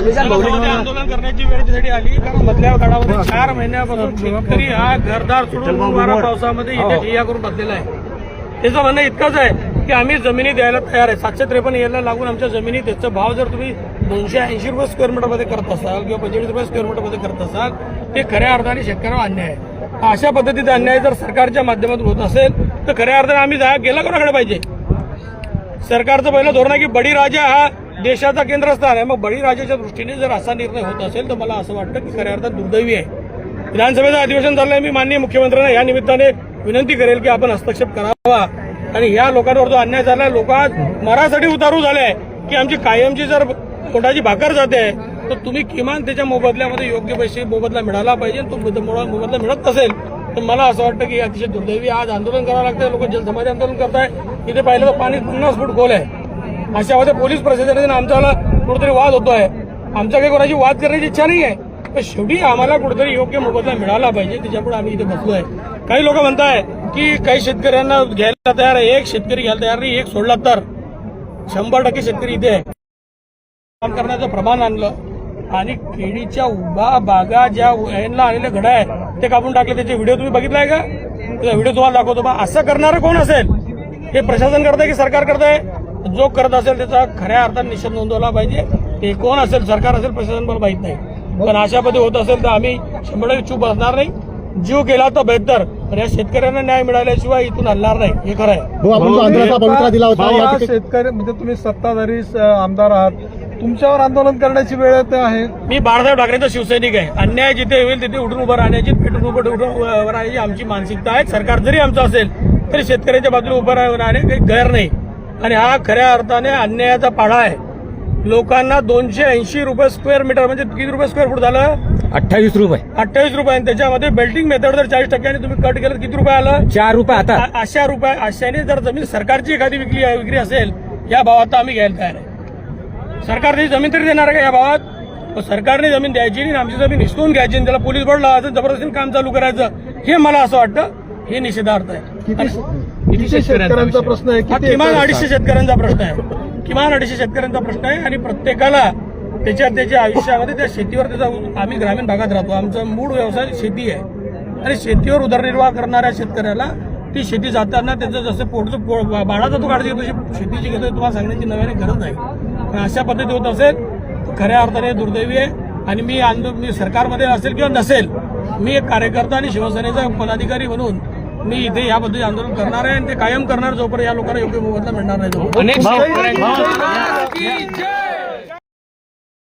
आंदोलन करण्याची वेळ त्यासाठी आली कारण मधल्या काळामध्ये चार महिन्यापासून शेतकरी हा घरदार सोडून वारा पावसामध्ये इथे ठिय्या करून बसलेला आहे. त्याचं म्हणणं इतकंच आहे की आम्ही जमिनी द्यायला तयार आहे. सातशे त्रेपन्न याला लागून आमच्या जमिनी त्याचा भाव जर तुम्ही दोनशे ऐंशी रुपये स्क्वेअर मीटरमध्ये करत असाल किंवा पंचवीस रुपये स्क्वेअर मीटरमध्ये करत असाल ते खऱ्या अर्थाने शेतकऱ्यावर अन्याय आहे. हा अशा पद्धतीचा अन्याय जर सरकारच्या माध्यमातून होत असेल तर खऱ्या अर्थाने आम्ही जा गेला कोणाकडे पाहिजे? सरकारचं पहिलं धोरण आहे की बळीराजा हा देशाचा केंद्रस्थान आहे. मग बळीराजाच्या दृष्टीने जर असा निर्णय होत असेल तर मला असं वाटतं की खऱ्या अर्थात दुर्दैवी आहे. विधानसभेचं अधिवेशन झालं आहे मी माननीय मुख्यमंत्र्यांना या निमित्ताने विनंती करेल की आपण हस्तक्षेप करावा. आणि या लोकांवर जो अन्याय झाला लोक आज मरासाठी उतारू झाले आहे की आमची कायमची जर कोणाची भाकर जाते तर तुम्ही किमान त्याच्या मोबदल्यामध्ये योग्य पैसे मोबदला मिळाला पाहिजे तो मोबदला मिळत नसेल तर मला असं वाटतं की अतिशय दुर्दैवी आज आंदोलन करावं लागतं लोक जलसमाधी आंदोलन करताय इथे पाहिलं तर पाणी पन्नास फूट खोल आहे. अशामध्ये पोलीस प्रशासनाने आमच्याला कुठेतरी वाद होतोय. आमच्या काही कोणाची वाद करण्याची इच्छा नाही आहे पण शेवटी आम्हाला कुठेतरी योग्य मोबदला मिळाला पाहिजे. त्याच्यापुढे आम्ही इथे बसलोय. काही लोक म्हणताय की काही शेतकऱ्यांना घ्यायला तयार आहे. एक शेतकरी घ्यायला तयार नाही एक सोडला तर. शंभर टक्के शेतकरी इथे आहे. काम करण्याचं प्रमाण आणलं. आणि केळीच्या उभा बागा ज्या यांना आलेल्या घड्या आहेत ते कापून टाकले. त्याचे व्हिडिओ तुम्ही बघितलाय का? व्हिडिओ तुम्हाला दाखवतो. बा असं करणारं कोण असेल? हे प्रशासन करतंय की सरकार करतंय? जो करत असेल त्याचा खऱ्या अर्थाने निषेध नोंदवला पाहिजे. ते कोण असेल सरकार असेल प्रशासन मला माहीत नाही. पण अशा पद्धती होत असेल तर आम्ही शंभर टक्के चूप बसणार नाही. जीव केला तर बेहतर. पण या शेतकऱ्यांना न्याय मिळाल्याशिवाय इथून हलणार नाही. हे खरं आहे. शेतकरी म्हणजे तुम्ही सत्ताधारी आमदार आहात. तुमच्यावर आंदोलन करण्याची वेळ आहे. मी बाळासाहेब ठाकरेंचा शिवसैनिक आहे. अन्याय जिथे होईल तिथे उठून उभं राहण्याची पेटून उभं उठून उभं राहण्याची आमची मानसिकता आहे. सरकार जरी आमचं असेल तरी शेतकऱ्यांच्या बाजूला उभं राहणे काही गैर नाही. आणि हा खऱ्या अर्थाने अन्यायाचा पाढा आहे. लोकांना दोनशे ऐंशी रुपये स्क्वेअर मीटर म्हणजे किती रुपये स्क्वेअर फूट झालं? अठ्ठावीस रुपये. अठ्ठावीस रुपये. आणि त्याच्यामध्ये बेल्टिंग मेथड जर चाळीस टक्क्याने तुम्ही कट केलं किती रुपये आलं? चार रुपये आता. अशा रुपये अशाने जर जमीन सरकारची एखादी विक्री विक्री असेल या भावात आम्ही घ्यायला तयार आहे. सरकार त्याची जमीन तरी देणार आहे का या भावात? सरकारने जमीन द्यायची आणि आमची जमीन हिसकून घ्यायची आणि त्याला पोलीस बोर्ड लावायचं जबरदस्तीने काम चालू करायचं. हे मला असं वाटतं हे निषेधार्थ आहे. किती किती शेतकऱ्यांचा. प्रश्न आहे हा किमान अडीचशे शेतकऱ्यांचा प्रश्न आहे. किमान अडीचशे शेतकऱ्यांचा प्रश्न आहे आणि प्रत्येकाला त्याच्या त्याच्या आयुष्यामध्ये त्या शेतीवर त्याचा आम्ही ग्रामीण भागात राहतो. आमचा मूळ व्यवसाय शेती आहे. आणि शेतीवर उदरनिर्वाह करणाऱ्या शेतकऱ्याला ती शेती जाताना त्याचं जसं पोटचं पो बाळाचा तो काळजी घेतो तशी शेतीची घेतो तुम्हाला सांगण्याची नव्याने गरज नाही. पण अशा पद्धती होत असेल खऱ्या अर्थाने दुर्दैवी आहे. आणि मी आंदोलन मी सरकारमध्ये असेल किंवा नसेल मी एक कार्यकर्ता आणि शिवसेनेचा पदाधिकारी म्हणून मी इथे या पद्धतीने आंदोलन करणार आहे आणि ते कायम करणार जोपर्यंत या लोकांना योग्य मोबदला मिळणार नाही. अनेक